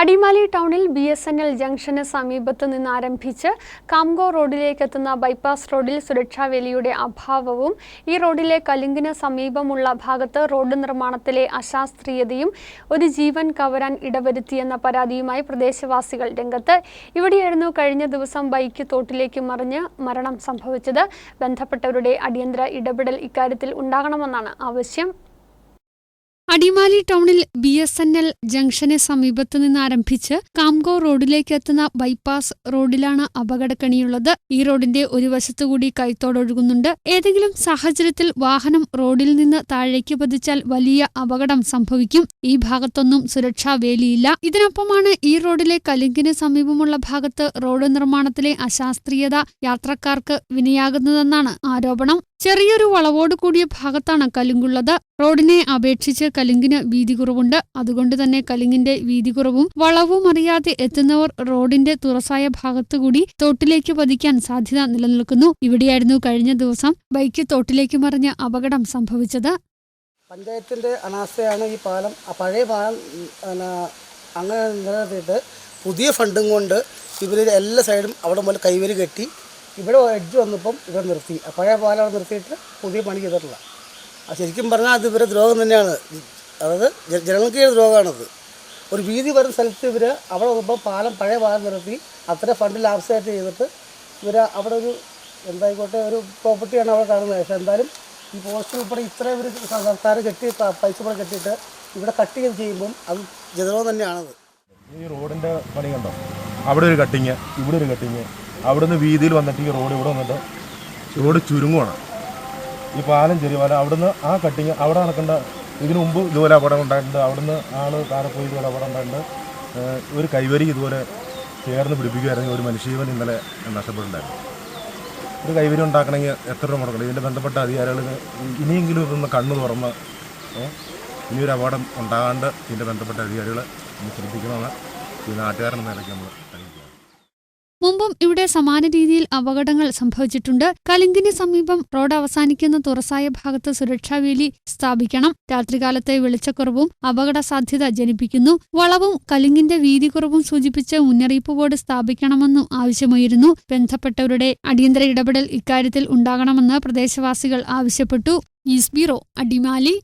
അടിമാലി ടൗണിൽ B S N L ജംഗ്ഷന് സമീപത്ത് നിന്ന് ആരംഭിച്ച് കാംഗോ റോഡിലേക്ക് എത്തുന്ന ബൈപ്പാസ് റോഡിൽ സുരക്ഷാ വേലിയുടെ അഭാവവും ഈ റോഡിലെ കലുങ്കിന് സമീപമുള്ള ഭാഗത്ത് റോഡ് നിർമ്മാണത്തിലെ അശാസ്ത്രീയതയും ഒരു ജീവൻ കവരാൻ ഇടവരുത്തിയെന്ന പരാതിയുമായി പ്രദേശവാസികൾ രംഗത്ത്. ഇവിടെയായിരുന്നു കഴിഞ്ഞ ദിവസം ബൈക്ക് തോട്ടിലേക്ക് മറിഞ്ഞ് മരണം സംഭവിച്ചത്. ബന്ധപ്പെട്ടവരുടെ അടിയന്തര ഇടപെടൽ ഇക്കാര്യത്തിൽ ഉണ്ടാകണമെന്നാണ് ആവശ്യം. അടിമാലി ടൗണിൽ ബി എസ് എൻ എൽ ജംഗ്ഷന് സമീപത്ത് നിന്ന് ആരംഭിച്ച് കാംഗോ റോഡിലേക്ക് എത്തുന്ന ബൈപ്പാസ് റോഡിലാണ് അപകടക്കണിയുള്ളത്. ഈ റോഡിന്റെ ഒരു വശത്തുകൂടി കൈത്തോടൊഴുകുന്നുണ്ട് ഏതെങ്കിലും സാഹചര്യത്തിൽ വാഹനം റോഡിൽ നിന്ന് താഴേക്ക് പതിച്ചാൽ വലിയ അപകടം സംഭവിക്കും. ഈ ഭാഗത്തൊന്നും സുരക്ഷാ വേലിയില്ല. ഇതിനൊപ്പമാണ് ഈ റോഡിലെ കലിങ്കിന് സമീപമുള്ള ഭാഗത്ത് റോഡ് നിർമ്മാണത്തിലെ അശാസ്ത്രീയത യാത്രക്കാർക്ക് വിനയാകുന്നതെന്നാണ് ആരോപണം. ചെറിയൊരു വളവോട് കൂടിയ ഭാഗത്താണ് കലുങ്കുള്ളത്. റോഡിനെ അപേക്ഷിച്ച് കലുങ്കിന് വീതി കുറവുണ്ട്. അതുകൊണ്ട് തന്നെ കലുങ്കിന്റെ വീതി കുറവും വളവും അറിയാതെ എത്തുന്നവർ റോഡിന്റെ തുറസായ ഭാഗത്തുകൂടി തോട്ടിലേക്ക് പതിക്കാൻ സാധ്യത നിലനിൽക്കുന്നു. ഇവിടെയായിരുന്നു കഴിഞ്ഞ ദിവസം ബൈക്ക് തോട്ടിലേക്ക് മറിഞ്ഞ് അപകടം സംഭവിച്ചത്. പഞ്ചായത്തിന്റെ അനാസ്ഥയാണ് ഈ പാലം. പഴയ പാലം അങ്ങനെ പുതിയ ഫണ്ടും കൊണ്ട് ഇവർ എല്ലാ സൈഡും അവിടെ മുതൽ കൈവരി കെട്ടി ഇവിടെ എഡ്ജ് വന്നപ്പം ഇവിടെ നിർത്തി. പഴയ പാലം അവിടെ നിർത്തിയിട്ട് പുതിയ പണി ചെയ്തിട്ടില്ല അത് ശരിക്കും പറഞ്ഞാൽ അത് ഇവരെ ദ്രോഹം തന്നെയാണ്. അതായത് ജനങ്ങൾക്ക് ദ്രോഹമാണത്. ഒരു വീതി വരുന്ന സ്ഥലത്ത് ഇവർ അവിടെ വന്നപ്പോൾ പാലം പഴയ പാലം നിർത്തി. അത്ര ഫണ്ട് ലാപ്സായിട്ട് ചെയ്തിട്ട് ഇവർ അവിടെ ഒരു എന്തായിക്കോട്ടെ ഒരു പ്രോപ്പർട്ടിയാണ് അവിടെ കാണുന്നത്. പക്ഷേ എന്തായാലും ഈ പോസ്റ്റ് ഉൾപ്പെടെ ഇത്രയും ഒരു സർക്കാർ കെട്ടി പൈസ കൂടെ കെട്ടിയിട്ട് ഇവിടെ കട്ടിങ് ചെയ്യുമ്പം അത് ജനറോ തന്നെയാണത്. ഈ റോഡിന്റെ പണി കണ്ടോ അവിടെ ഒരു കട്ടിങ് ഇവിടെ ഒരു കട്ടിങ് അവിടെ നിന്ന് വീതിയിൽ വന്നിട്ട് ഈ റോഡ് ഇവിടെ വന്നിട്ട് റോഡ് ചുരുങ്ങുവാണ്. ഈ പാലം ചെറിയ പാലം അവിടുന്ന് ആ കട്ടിങ് അവിടെ നടക്കേണ്ട ഇതിനു മുമ്പ് ഇതുപോലെ അപകടം ഉണ്ടായിട്ടുണ്ട്. അവിടുന്ന് ആൾ താരപ്പോയി പോയി ഇതുപോലെ അപകടം ഉണ്ടായിട്ടുണ്ട്. ഒരു കൈവരി ഇതുപോലെ ചേർന്ന് പിടിപ്പിക്കുകയായിരുന്നു ഒരു മനുഷ്യജീവൻ ഇന്നലെ നഷ്ടപ്പെട്ടിട്ടുണ്ടായിരുന്നു. ഒരു കൈവരി ഉണ്ടാക്കണമെങ്കിൽ എത്ര രൂപ മുടക്കണം ഇതിന്റെ ബന്ധപ്പെട്ട അധികാരികൾ ഇനിയെങ്കിലും ഇതൊന്ന് കണ്ണു തുറന്ന് ഇനിയൊരു അപകടം ഉണ്ടാകാണ്ട് ഇതിന്റെ ബന്ധപ്പെട്ട അധികാരികൾ ശ്രദ്ധിക്കണമെന്ന് ഈ നാട്ടുകാരെന്ന നിലയ്ക്ക് നമ്മൾ മുമ്പും ഇവിടെ സമാന രീതിയിൽ അപകടങ്ങൾ സംഭവിച്ചിട്ടുണ്ട്. കലിങ്കിന് സമീപം റോഡ് അവസാനിക്കുന്ന തുറസായ ഭാഗത്ത് സുരക്ഷാവേലി സ്ഥാപിക്കണം. രാത്രികാലത്തെ വെളിച്ചക്കുറവും അപകട സാധ്യത ജനിപ്പിക്കുന്നു. വളവും കലിങ്കിന്റെ വീതി കുറവും സൂചിപ്പിച്ച് മുന്നറിയിപ്പ് ബോർഡ് സ്ഥാപിക്കണമെന്നും ആവശ്യമായിരുന്നു. ബന്ധപ്പെട്ടവരുടെ അടിയന്തര ഇടപെടൽ ഇക്കാര്യത്തിൽ ഉണ്ടാകണമെന്ന് പ്രദേശവാസികൾ ആവശ്യപ്പെട്ടു. ഈസ് ബ്യൂറോ അടിമാലി.